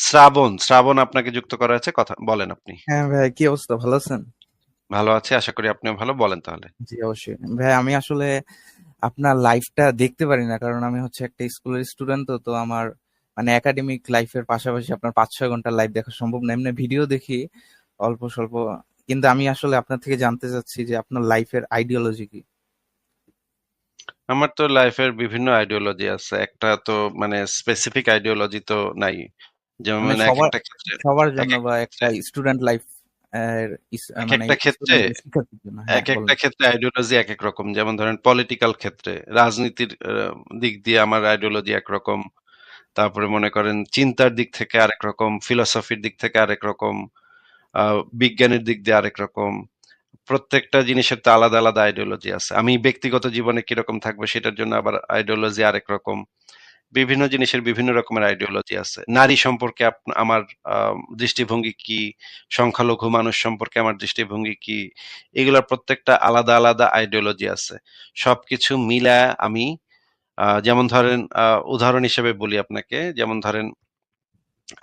শ্রাবণ, শ্রাবণ আপনাকে যুক্ত করা হয়েছে। কথা বলেন আপনি। হ্যাঁ ভাই, কি অবস্থা? ভালো আছেন? ভালো আছি। আশা করি আপনিও ভালো। বলেন তাহলে। জি, অবশ্যই। ভাই আমি আসলে আপনার লাইফটা দেখতে পারি না। কারণ আমি হচ্ছে একটা স্কুলের স্টুডেন্ট তো, তো আমার মানে একাডেমিক লাইফের পাশাপাশি আপনার ৫-৬ ঘণ্টা লাইভ দেখা সম্ভব না। এমনি ভিডিও দেখি অল্প স্বল্প। কিন্তু আমি আসলে আপনার থেকে জানতে চাচ্ছি যে আপনার লাইফের আইডিওলজি কি? আমার তো লাইফের বিভিন্ন আইডিওলজি আছে। একটা তো মানে স্পেসিফিক আইডিওলজি তো নাই। যেমন মানে একটা ক্ষেত্রে সবার জন্য বা একটা স্টুডেন্ট লাইফ এক মানে একটা ক্ষেত্রে শিক্ষার্থীর হ্যাঁ, এক একটা ক্ষেত্রে আইডিওলজি একেক রকম। যেমন ধরেন পলিটিক্যাল ক্ষেত্রে রাজনীতির দিক দিয়ে আমার আইডিওলজি একরকম। তারপরে মনে করেন চিন্তার দিক থেকে আরেক রকম, ফিলসফির দিক থেকে আরেক রকম, বিজ্ঞানের দিক দিয়ে আরেক রকম। প্রত্যেকটা জিনিসের তো আলাদা, আলাদা আইডিওলজি আছে। আমি ব্যক্তিগত জীবনে কীরকম থাকব সেটার জন্য আবার আইডিওলজি আরেক রকম। বিভিন্ন জিনিসের বিভিন্ন রকমের আইডিওলজি আছে। নারী সম্পর্কে আমার দৃষ্টিভঙ্গি কি? সংখ্যালঘু মানুষ সম্পর্কে আমার দৃষ্টিভঙ্গি কি? এগুলার প্রত্যেকটা আলাদা, আলাদা আইডিওলজি আছে। সবকিছু মিলায়া আমি যেমন ধরেন উদাহরণ হিসেবে বলি আপনাকে। যেমন ধরেন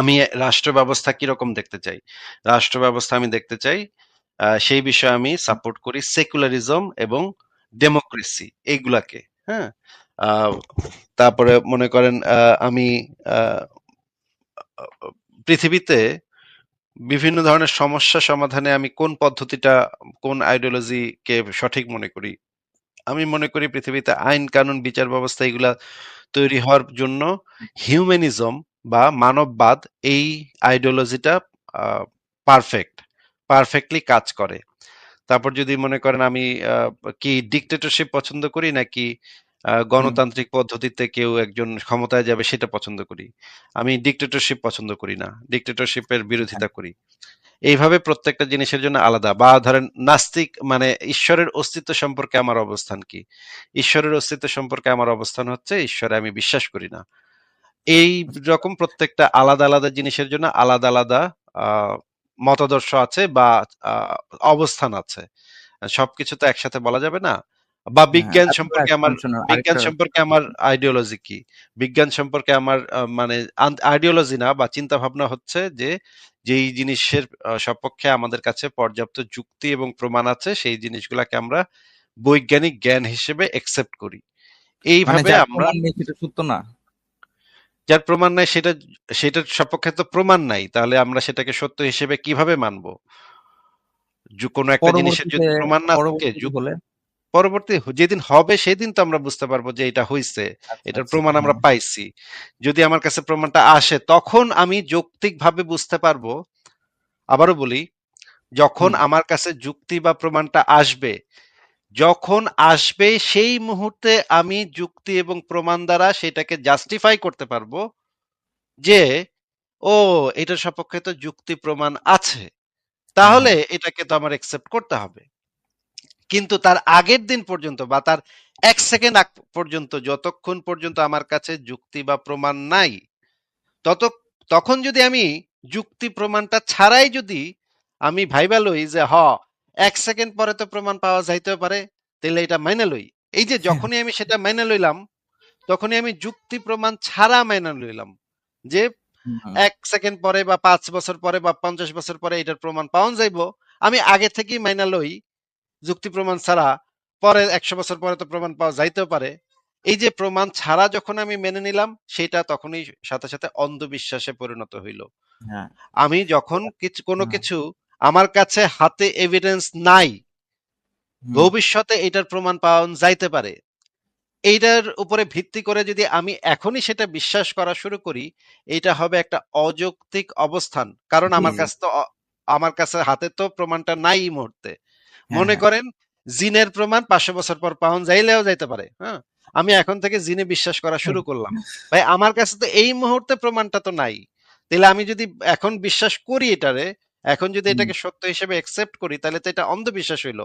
আমি রাষ্ট্র ব্যবস্থা কীরকম দেখতে চাই? রাষ্ট্র ব্যবস্থা আমি দেখতে চাই সেই বিষয়ে আমি সাপোর্ট করি সেকুলারিজম এবং ডেমোক্রেসি এইগুলাকে। হ্যাঁ? তারপরে মনে করেন আমি পৃথিবীতে বিভিন্ন ধরনের সমস্যা সমাধানে আমি কোন পদ্ধতিটা, কোন আইডিওলজিকে সঠিক মনে করি? আমি মনে করি পৃথিবীতে আইন, কানুন, বিচার ব্যবস্থা এগুলা তৈরি হওয়ার জন্য হিউম্যানিজম বা মানববাদ এই আইডিওলজিটা পারফেক্ট। পারফেক্টলি কাজ করে। তারপর যদি মনে করেন আমি কি ডিক্টেটরশিপ পছন্দ করি নাকি গণতান্ত্রিক পদ্ধতিতে কেউ একজন ক্ষমতায় যাবে সেটা পছন্দ করি। আমি ডিক্টেটরশিপ পছন্দ করি না। ডিক্টেটরশিপের। বিরোধিতা করি। এইভাবে প্রত্যেকটা জিনিসের জন্য আলাদা। বা ধরেন নাস্তিক মানে ঈশ্বরের অস্তিত্ব সম্পর্কে আমার অবস্থান কি? ঈশ্বরের অস্তিত্ব সম্পর্কে আমার অবস্থান হচ্ছে ঈশ্বরে আমি বিশ্বাস করি না। এই রকম প্রত্যেকটা আলাদা, আলাদা জিনিসের জন্য আলাদা, আলাদা মতাদর্শ আছে বা অবস্থান আছে। সবকিছু তো একসাথে বলা যাবে না। বা হ্যাঁ, বিজ্ঞান সম্পর্কে আমার বিজ্ঞান সম্পর্কে আমার আইডিওলজি কি? বিজ্ঞান সম্পর্কে আমার মানে আইডিওলজি না বা চিন্তাভাবনা হচ্ছে যে, যেই জিনিসের সপক্ষে আমাদের কাছে পর্যাপ্ত যুক্তি এবং প্রমাণ আছে সেই জিনিসগুলাকে আমরা বৈজ্ঞানিক জ্ঞান হিসেবে অ্যাকসেপ্ট করি। মানে এইভাবে আমরা সেটা সত্য না? যার প্রমাণ নাই সেটা সেটার সপক্ষে তো প্রমাণ নাই। তাহলে আমরা সেটাকে সত্য হিসেবে কীভাবে মানব? যু কোনো একটা জিনিসের যদি প্রমাণ না থাকে? পরবর্তী যেদিন হবে সেদিন তো আমরা বুঝতে পারব যে এটা হইছে। আচ্ছা, এটার আচ্ছা। প্রমাণ আমরা। পাইছি। যদি আমার কাছে প্রমাণটা আসে তখন আমি যৌক্তিকভাবে বুঝতে পারব আবারও বলি, যখন আমার কাছে যুক্তি বা প্রমাণটা আসবে, যখন আসবে সেই মুহূর্তে আমি যুক্তি এবং প্রমাণ দ্বারা সেটাকে জাস্টিফাই করতে পারব যে, ও এটার সপক্ষে তো যুক্তি প্রমাণ আছে। তাহলে। এটাকে তো আমার অ্যাকসেপ্ট করতে হবে। কিন্তু তার আগের দিন পর্যন্ত বা তার ১ সেকেন্ড আগ পর্যন্ত যতক্ষণ পর্যন্ত আমার কাছে যুক্তি বা প্রমাণ নাই, তত তখন যদি আমি যুক্তি প্রমাণটা ছাড়াই যদি আমি ভাইবা লই যে হ ১ সেকেন্ড পরে তো প্রমাণ পাওয়া যাইতেও পারে, তাইলে এটা মাইনে লই। এই যে যখনই আমি সেটা মাইনে লইলাম, তখনই আমি যুক্তি প্রমাণ ছাড়া মাইনে লইলাম। যে এক সেকেন্ড পরে বা পাঁচ বছর পরে বা ৫০ বছর পরে এটার প্রমাণ পাওয়া যাইবো। আমি আগে থেকেই মাইনা লই, যুক্তি প্রমাণ ছাড়া, পরে ১০০ বছর পরে তো প্রমাণ পাওয়া যাইতেও পারে। এই যে প্রমাণ ছাড়া যখন আমি মেনে নিলাম, সেটা তখনই সাথে, সাথে অন্ধবিশ্বাসে পরিণত হইল। হ্যাঁ। আমি যখন কিছু কোনো কিছু আমার কাছে হাতে এভিডেন্স নাই, ভবিষ্যতে এটার প্রমাণ পাওয়া যাইতে পারে। এইটার উপরে ভিত্তি করে যদি আমি এখনই সেটা বিশ্বাস করা শুরু করি, এটা হবে একটা অযৌক্তিক অবস্থান। কারণ আমার কাছে তো আমার কাছে হাতে তো প্রমাণটা নাই এই মুহূর্তে। হ্যাঁ, মনে হ্যাঁ। করেন জিনের প্রমাণ ৫০০ বছর পর পাওন যাইলেও যাইতে পারে। হ্যাঁ? আমি এখন থেকে জিনে বিশ্বাস করা শুরু করলাম। ভাই আমার কাছে তো এই মুহূর্তে প্রমাণটা তো নাই। তাইলে আমি যদি এখন বিশ্বাস করি এটারে, এখন যদি এটাকে সত্য হিসেবে অ্যাকসেপ্ট করি তাহলে তো এটা অন্ধবিশ্বাস হইল।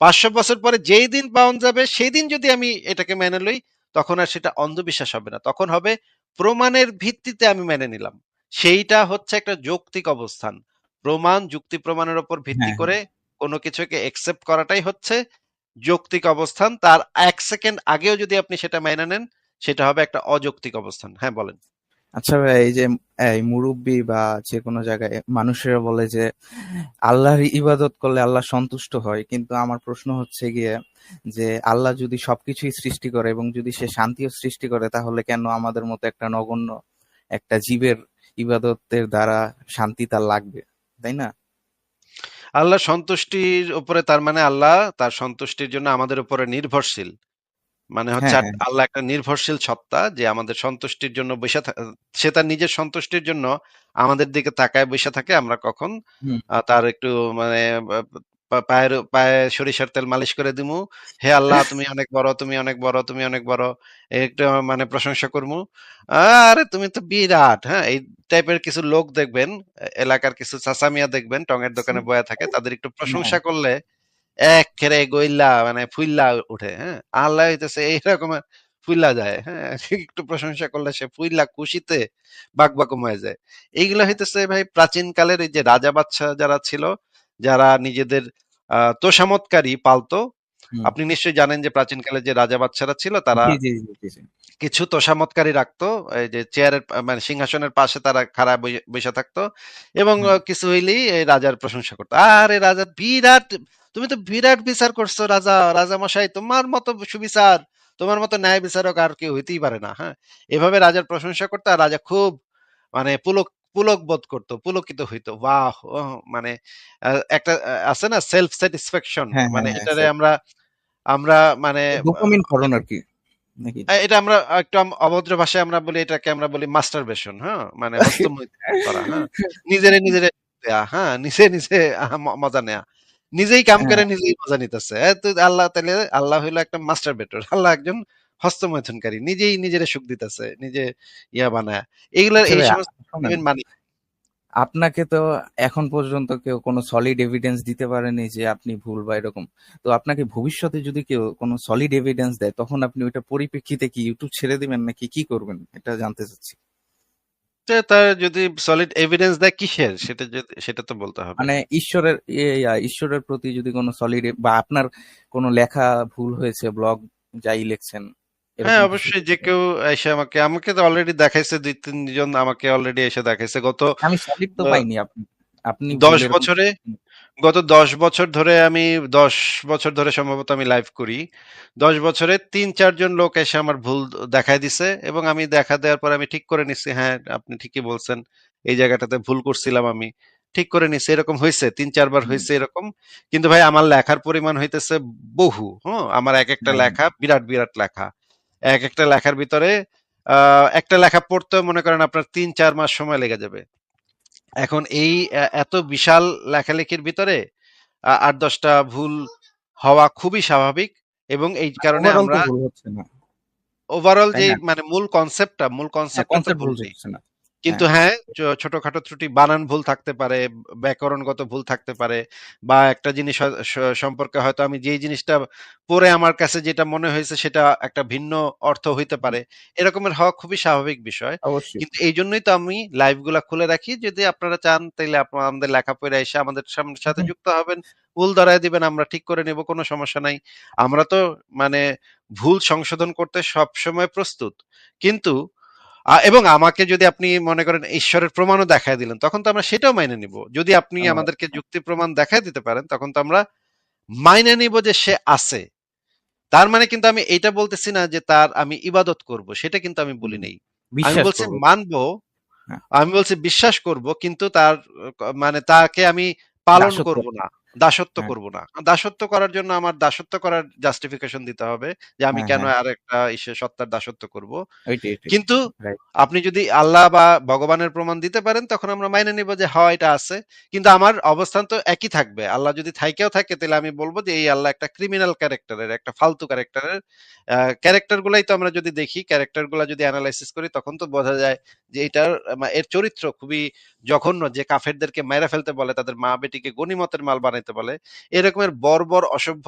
৫০০ বছর পরে যেই দিন পাওন যাবে সেই দিন যদি আমি এটাকে মেনে লই, তখন আর সেটা অন্ধবিশ্বাস হবে না। তখন হবে প্রমাণের ভিত্তিতে আমি মেনে নিলাম। সেইটা হচ্ছে একটা যৌক্তিক অবস্থান। প্রমাণ, যুক্তি প্রমাণের উপর ভিত্তি হ্যাঁ, করে কোনো কিছুকে অ্যাকসেপ্ট করাটাই হচ্ছে যৌক্তিক অবস্থান। তার এক সেকেন্ড আগেও যদি আপনি সেটা মেনে নেন, সেটা হবে একটা অযৌক্তিক অবস্থান। হ্যাঁ, বলেন। আচ্ছা ভাই এই যে এই মুরব্বি বা যে কোনো জায়গায় মানুষেরা বলে যে আল্লাহর ইবাদত করলে আল্লাহ সন্তুষ্ট হয় কিন্তু আমার প্রশ্ন হচ্ছে গিয়ে যে আল্লাহ যদি সবকিছুই সৃষ্টি করে এবং যদি সে শান্তিও সৃষ্টি করে তাহলে কেন আমাদের মতো একটা নগণ্য একটা জীবের ইবাদতের দ্বারা শান্তি তার লাগবে তাই না আল্লাহ সন্তুষ্টির উপরে তার মানে আল্লাহ তার সন্তুষ্টির জন্য আমাদের উপরে নির্ভরশীল। মানে হচ্ছে হ্যাঁ হ্যাঁ। আল্লাহ একটা নির্ভরশীল সত্তা যে আমাদের সন্তুষ্টির জন্য বসে সে তার নিজের সন্তুষ্টির জন্য আমাদের দিকে তাকায় বসে থাকে। আমরা কখন তার একটু মানে পায়ের, পায়ে সরিষার তেল মালিশ করে দিমু। হে আল্লাহ, তুমি অনেক বড়, তুমি অনেক বড়, তুমি অনেক বড়। একটু মানে প্রশংসা করমু। আরে, তুমি তো বিরাট হ্যাঁ? এই টাইপের কিছু লোক দেখবেন, এলাকার কিছু চাচামিয়া দেখবেন, টঙের দোকানে বয়া থাকে, তাদের একটু প্রশংসা করলে একেবারে গইল্লা মানে ফুইল্লা উঠে হ্যাঁ? আল্লাহ হইতেছে এইরকম ফুইল্লা যায় হ্যাঁ? একটু প্রশংসা করলে সে ফুইল্লা খুশিতে বাকবাকুম হয়ে যায়। এইগুলা হইতেছে ভাই প্রাচীন কালের এই যে রাজা বাচ্চা যারা ছিল যারা নিজেদের তোষামতকারী পালতো আপনি নিশ্চয়ই জানেন যে প্রাচীন কালে যে রাজা বাদশারা ছিল তারা। কিছু তোষামতকারী রাখতো এই যে চেয়ারের মানে সিংহাসনের পাশে তারা খারাপ বসে থাকতো এবং কিছু হইলেই এই রাজার প্রশংসা করতো। আরে রাজা বিরাট তুমি তো বিরাট বিচার করছ রাজা রাজা মশাই তোমার মতো সুবিচার তোমার মতো ন্যায় বিচারক আর কেউ হইতেই পারে না হ্যাঁ? এভাবে রাজার প্রশংসা করতো আর রাজা খুব মানে পুলক পুলক বোধ করতো পুলকিত হইতো। বাহ মানে একটা আছে না সেলফ স্যাটিসফ্যাকশন মানে হ্যাঁ এটারে আমরা আমরা মানে ডোপামিন ক্ষরণ আর কি নাকি? এটা আমরা একটু অভদ্র ভাষায় আমরা বলি এটাকে আমরা বলি মাস্টারবেশন হ্যাঁ? মানে করা হ্যাঁ? নিজেরে নিজেরে দেয়া হ্যাঁ? নিজে নিজে মজা নেয়া। নিজেই কাম হ্যাঁ। করে নিজেই মজা নিতেছে। তো আল্লাহ তাহলে আল্লাহ হইল একটা মাস্টার বেটর আল্লাহ একজন হস্তমৈথুনকারী নিজেই নিজেরে সুখ দিতেছে নিজে ইয়া বানায়। আচ্ছা এই সমস্ত মানে আপনাকে তো এখন পর্যন্ত কেউ কোনো সলিড এভিডেন্স দিতে পারেনি যে আপনি ভুল বা এরকম। তো আপনাকে ভবিষ্যতে যদি কেউ কোনো সলিড এভিডেন্স দেয় তখন আপনি ওইটা পরিপ্রেক্ষিতে কি ইউটিউব ছেড়ে দিবেন নাকি কি করবেন? এটা জানতে চাচ্ছি। তার যদি সলিড এভিডেন্স দেয় কিসের? সেটা সেটা তো বলতে হবে। মানে ঈশ্বরের ঈশ্বরের প্রতি যদি কোনো সলিড বা আপনার কোনো লেখা ভুল হয়েছে ব্লগ যাই লিখছেন হ্যাঁ অবশ্যই যে কেউ এসে আমাকে আমাকে তো অলরেডি দেখাইছে দুই তিনজন আমাকে অলরেডি এসে দেখাইছে। গত আমি সলিড তো পাইনি আপনি আপনি দশ বছরে গত দশ বছর ধরে আমি দশ বছর ধরে সম্ভবত আমি লাইভ করি। দশ বছরে তিন চারজন লোক এসে আমার ভুল দেখায় দিছে এবং আমি দেখা দেওয়ার পর আমি ঠিক করে নিচ্ছি হ্যাঁ আপনি ঠিকই বলছেন এই জায়গাটাতে ভুল করছিলাম আমি ঠিক করে নিচ্ছি এরকম হয়েছে তিন চারবার হয়েছে এরকম। কিন্তু ভাই আমার লেখার পরিমাণ হইতেছে বহু হ্যাঁ আমার এক একটা লেখা বিরাট বিরাট লেখা। এক একটা লেখার ভিতরে একটা লেখা পড়তে মনে করেন আপনার তিন চার মাস সময় লেগে যাবে। এখন এই এত বিশাল লেখালেখির ভিতরে আট দশটা ভুল হওয়া খুবই স্বাভাবিক এবং এই কারণে আমরা ওভারঅল যে মানে মূল কনসেপ্টটা মূল কনসেপ্টটা কনসেপ্ট ভুল ভুল হচ্ছে না। কিন্তু হ্যাঁ। হ্যাঁ ছোটখাটো ত্রুটি বানান ভুল থাকতে পারে ব্যাকরণগত ভুল থাকতে পারে বা একটা জিনিস সম্পর্কে হয়তো আমি যেই জিনিসটা পড়ে আমার কাছে যেটা মনে হয়েছে সেটা একটা ভিন্ন অর্থ হইতে পারে। এরকমের হওয়া খুবই স্বাভাবিক বিষয়। কিন্তু এই জন্যই তো আমি লাইভগুলা খুলে রাখি। যদি আপনারা চান তাহলে আপনারা আমাদের লেখাপড়া এসে আমাদের সাথে যুক্ত হবেন। ভুল ধরায় দিবেন আমরা ঠিক করে নেব কোনো সমস্যা নাই। আমরা তো মানে ভুল সংশোধন করতে সব সময় প্রস্তুত। কিন্তু এবং আমাকে যদি আপনি মনে করেন ঈশ্বরের প্রমাণও দেখায় দিলেন তখন তো আমরা সেটাও মাইনে নিব। যদি আপনি আমাদেরকে যুক্তি প্রমাণ দেখায় দিতে পারেন তখন তো আমরা মাইনে নিব যে সে আছে। তার মানে কিন্তু আমি এটা বলতেছি না যে তার আমি ইবাদত করব সেটা কিন্তু আমি বলি নেই। আমি বলছি মানবো হ্যাঁ। আমি বলছি বিশ্বাস করব কিন্তু তার মানে তাকে আমি পালন করব না। দাসত্ব হ্যাঁ। করব না। দাসত্ব করার জন্য আমার দাসত্ব করার জাস্টিফিকেশন দিতে হবে যে আমি হ্যাঁ কেন হ্যাঁ। আর একটা ইসে সত্তার দাসত্ব করব। কিন্তু আপনি যদি আল্লাহ বা ভগবানের প্রমাণ দিতে পারেন তখন আমরা মাইনে নিব যে হ্যাঁ এটা আছে। কিন্তু আমার অবস্থান তো একই থাকবে। আল্লাহ যদি থাইকেও থাকে তাহলে আমি বলব যে এই আল্লাহ একটা ক্রিমিনাল ক্যারেক্টারের একটা ফালতু ক্যারেক্টারের ক্যারেক্টার গুলাই তো আমরা যদি দেখি ক্যারেক্টারগুলা যদি অ্যানালাইসিস করি তখন তো বোঝা যায় যে এটার এর চরিত্র খুবই জঘন্য। যে কাফেরদেরকে মেরে ফেলতে বলে তাদের মা বেটিকে গনিমতের মাল বানাইতে বলে এরকমের বর্বর অসভ্য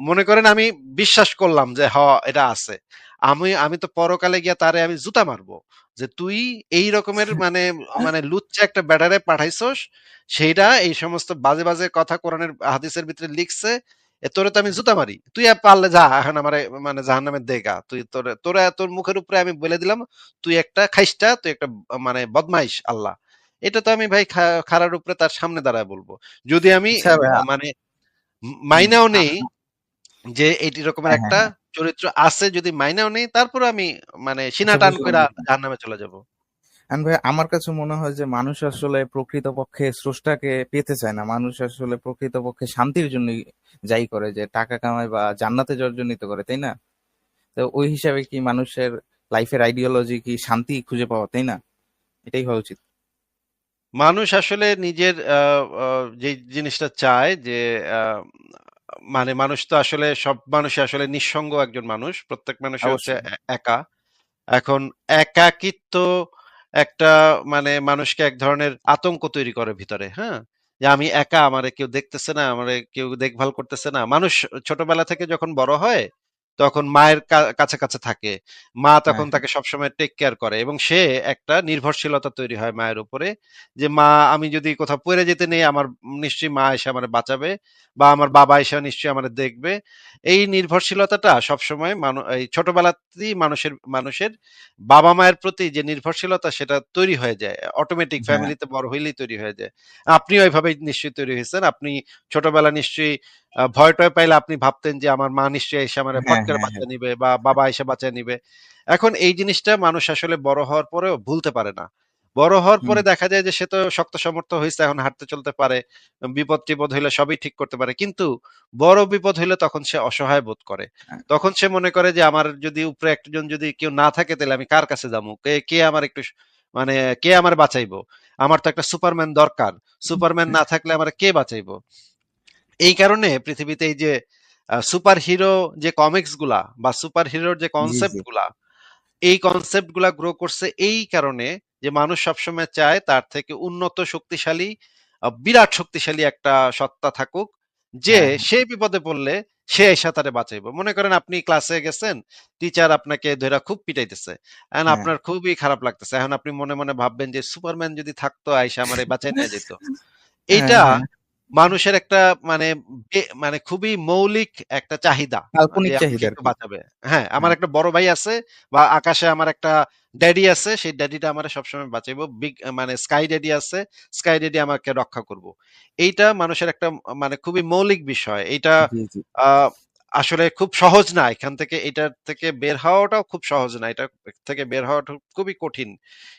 মনে করেন আমি বিশ্বাস করলাম যে হ এটা আছে। আমি আমি তো পরকালে গিয়া তারে আমি জুতা মারবো। যে তুই এই রকমের মানে মানে লুচ্চা একটা ব্যাটারে পাঠাইছস সেইটা এই সমস্ত বাজে বাজে কথা কোরআনের হাদিসের ভিতরে লিখছে তোরে তো আমি জুতা মারি। তুই পারলে যা এখন আমার মানে জাহান নামের দেখা তুই তোর তোরা তোর মুখের উপরে আমি বলে দিলাম তুই একটা খাইস্টা তুই একটা মানে বদমাইশ আল্লাহ। এটা তো আমি ভাই খারার উপরে তার সামনে দাঁড়ায় বলব। যদি আমি আচ্ছা মানে মাইনাও নেই যে এই রকমের হ্যাঁ হ্যাঁ একটা হ্যাঁ চরিত্র আছে যদি মাইনাও নেই তারপর আমি মানে সিনা আচ্ছা টান করে জাহান নামে চলে যাব। ভাই আমার কাছে মনে হয় যে মানুষ আসলে প্রকৃতপক্ষে স্রষ্টাকে পেতে চায় না। মানুষ আসলে প্রকৃতপক্ষে শান্তির জন্য যাই করে যে টাকা কামায় বা জান্নাতে জর্জনিত করে তাই না? তো ওই হিসাবে কি মানুষের লাইফের আইডিওলজি কি শান্তি খুঁজে পাওয়া তাই না? এটাই হওয়া উচিত। মানুষ আসলে নিজের যে জিনিসটা চায় যে আহ, মানে মানুষ তো আসলে সব মানুষ আসলে নিঃসঙ্গ একজন মানুষ। প্রত্যেক মানুষ হচ্ছে অবশ্যই। এ- একা। এখন একাকিত্ব একটা মানে মানুষকে এক ধরনের আতঙ্ক তৈরি করে ভিতরে হ্যাঁ? যে আমি একা আমারে কেউ দেখতেছে না আমারে কেউ দেখভাল করতেছে না। মানুষ ছোটবেলা থেকে যখন বড় হয় তখন মায়ের কা- কাছে কাছে থাকে। মা হ্যাঁ তখন হ্যাঁ। তাকে সবসময় টেক কেয়ার করে এবং সে একটা নির্ভরশীলতা তৈরি হয় মায়ের উপরে যে মা আমি যদি কোথাও পড়ে যেতে নেই আমার নিশ্চয়ই মা এসে আমার বাঁচাবে বা আমার বাবা এসে নিশ্চয়ই আমার দেখবে। এই নির্ভরশীলতাটা সবসময় মানুষ এই ছোটবেলাতেই মানুষের মানুষের বাবা মায়ের প্রতি যে নির্ভরশীলতা সেটা তৈরি হয়ে যায়। অটোমেটিক হ্যাঁ। ফ্যামিলিতে বড় হইলেই তৈরি হয়ে যায়। আপনিও ওইভাবে নিশ্চয়ই তৈরি হয়েছেন আপনি ছোটবেলা নিশ্চয়ই ভয় টয় পাইলে আপনি ভাবতেন যে আমার মা নিশ্চয়ই এসে আমার ফট হ্যাঁ হ্যাঁ। বাঁচা নিবে বা বাবা এসে বাঁচা নিবে। এখন এই জিনিসটা মানুষ আসলে বড় হওয়ার পরেও ভুলতে পারে না। বড় হওয়ার পরে দেখা যায় যে সে তো শক্ত সমর্থ হয়েছে এখন হাঁটতে চলতে পারে বিপদ টিপদ হইলে সবই ঠিক করতে পারে। কিন্তু বড় বিপদ হইলে তখন সে অসহায় বোধ করে। হ্যাঁ, তখন সে মনে করে যে আমার যদি উপরে একজন যদি কেউ না থাকে তাহলে আমি কার কাছে যাব? কে কে আমার একটু মানে কে আমার বাঁচাইবো? আমার তো একটা সুপারম্যান দরকার। সুপারম্যান না থাকলে আমার কে বাঁচাইবো? এই কারণে পৃথিবীতে এই যে সুপার হিরো যে কমিক্সগুলা বা সুপার হিরোর যে কনসেপ্টগুলা এই কনসেপ্টগুলা গ্রো করছে এই কারণে যে মানুষ সবসময় চায় তার থেকে উন্নত শক্তিশালী বিরাট শক্তিশালী একটা সত্তা থাকুক যে হ্যাঁ হ্যাঁ। সে বিপদে পড়লে সে এসে তারে বাঁচাইবো। মনে করেন আপনি ক্লাসে গেছেন টিচার আপনাকে ধরে খুব পিটাইতেছে এখন হ্যাঁ। আপনার খুবই খারাপ লাগতেছে। এখন আপনি মনে মনে ভাববেন যে সুপারম্যান যদি থাকতো আইসা আমারে বাঁচাই নিয়ে যেত এইটা মানুষের একটা মানে মানে খুবই মৌলিক একটা চাহিদা কাল্পনিক বাঁচাবে। হ্যাঁ আমার একটা বড় ভাই আছে বা আকাশে আমার একটা ড্যাডি আছে সেই ড্যাডিটা আমার সবসময় বাঁচাবো বিগ মানে স্কাই ড্যাডি আছে স্কাই ড্যাডি আমাকে রক্ষা করব। এইটা মানুষের একটা মানে খুবই মৌলিক বিষয়। আহ আসলে খুব সহজ না। এখান থেকে এটার থেকে বের হওয়াটাও খুব সহজ না। এটা থেকে বের হওয়াটা খুবই কঠিন।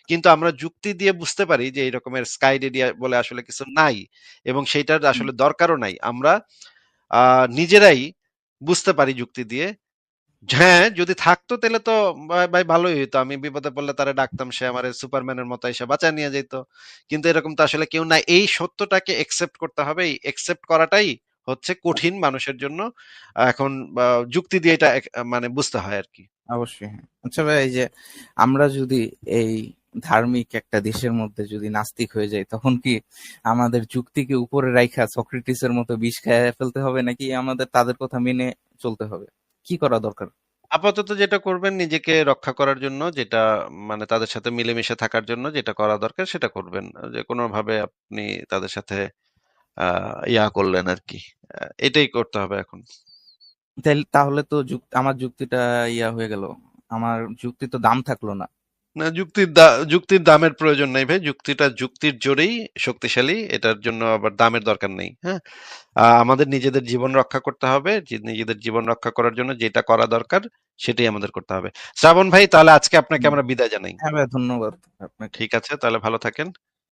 কিন্তু আমরা যুক্তি দিয়ে বুঝতে পারি যে এই রকমের স্কাই ডেডি বলে আসলে কিছু নাই এবং সেইটার আসলে দরকারও নাই। আমরা আহ নিজেরাই বুঝতে পারি যুক্তি দিয়ে। হ্যাঁ যদি থাকতো তাহলে তো ভাই ভালোই হইতো। আমি বিপদে পড়লে তারা ডাকতাম সে আমার সুপারম্যানের মতো এসে বাঁচায় নিয়ে যেত কিন্তু এরকম তো আসলে কেউ নাই। এই সত্যটাকে একসেপ্ট করতে হবে। এই একসেপ্ট করাটাই হচ্ছে কঠিন মানুষের জন্য এখন যুক্তি দিয়ে এটা মানে বুঝতে হয় আর কি। অবশ্যই হ্যাঁ। আচ্ছা ভাই এই যে আমরা যদি এই ধার্মিক একটা দেশের মধ্যে যদি নাস্তিক হয়ে যায় তখন কি আমাদের যুক্তিকে উপরে রাইখা সক্রেটিসের মতো বিষ খেয়ে ফেলতে হবে নাকি আমাদের তাদের কথা মেনে চলতে হবে? কি করা দরকার? আপাতত যেটা করবেন নিজেকে রক্ষা করার জন্য যেটা মানে তাদের সাথে মিলেমিশে থাকার জন্য যেটা করা দরকার সেটা করবেন। যে কোনোভাবে আপনি তাদের সাথে ইয়া করলেন আর কি এটাই করতে হবে এখন। তাহলে তো আমার যুক্তিটা ইয়া হয়ে গেল। আমার যুক্তি তো দাম থাকল না। না যুক্তির যুক্তির দামের প্রয়োজন নেই ভাই। যুক্তিটা যুক্তির জোরেই শক্তিশালী এটার জন্য আবার দামের দরকার নেই হ্যাঁ? আমাদের নিজেদের জীবন রক্ষা করতে হবে নিজেদের জীবন রক্ষা করার জন্য যেটা করা দরকার সেটাই আমাদের করতে হবে। শ্রাবণ ভাই তাহলে আজকে আপনাকে আমরা বিদায় জানাই। হ্যাঁ ভাই ধন্যবাদ ঠিক আছে তাহলে ভালো থাকেন।